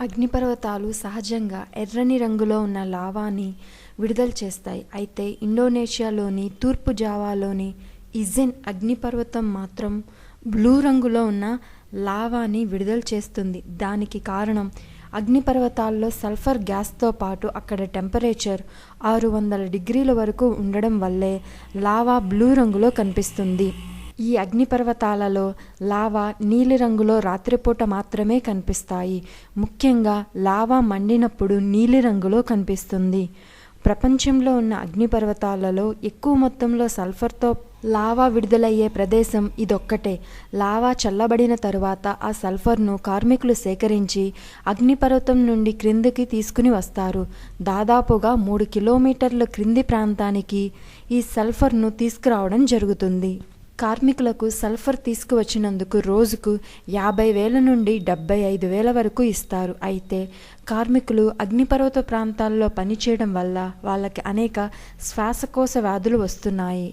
అగ్నిపర్వతాలు సహజంగా ఎర్రని రంగులో ఉన్న లావాని విడుదల చేస్తాయి. అయితే ఇండోనేషియాలోని తూర్పు జావాలోని ఇజెన్ అగ్నిపర్వతం మాత్రం బ్లూ రంగులో ఉన్న లావాని విడుదల చేస్తుంది. దానికి కారణం అగ్నిపర్వతాల్లో సల్ఫర్ గ్యాస్తో పాటు అక్కడ టెంపరేచర్ ఆరు వందల డిగ్రీల వరకు ఉండడం వల్లే లావా బ్లూ రంగులో కనిపిస్తుంది. ఈ అగ్నిపర్వతాలలో లావా నీలిరంగులో రాత్రిపూట మాత్రమే కనిపిస్తాయి. ముఖ్యంగా లావా మండినప్పుడు నీలిరంగులో కనిపిస్తుంది. ప్రపంచంలో ఉన్న అగ్నిపర్వతాలలో ఎక్కువ మొత్తంలో సల్ఫర్తో లావా విడుదలయ్యే ప్రదేశం ఇదొక్కటే. లావా చల్లబడిన తరువాత ఆ సల్ఫర్ను కార్మికులు సేకరించి అగ్నిపర్వతం నుండి క్రిందికి తీసుకుని వస్తారు. దాదాపుగా మూడు కిలోమీటర్ల క్రింది ప్రాంతానికి ఈ సల్ఫర్ను తీసుకురావడం జరుగుతుంది. కార్మికులకు సల్ఫర్ తీసుకువచ్చినందుకు రోజుకు యాభై వేల నుండి డెబ్బై ఐదు వేల వరకు ఇస్తారు. అయితే కార్మికులు అగ్నిపర్వత ప్రాంతాల్లో పనిచేయడం వల్ల వాళ్ళకి అనేక శ్వాసకోశ వ్యాధులు వస్తున్నాయి.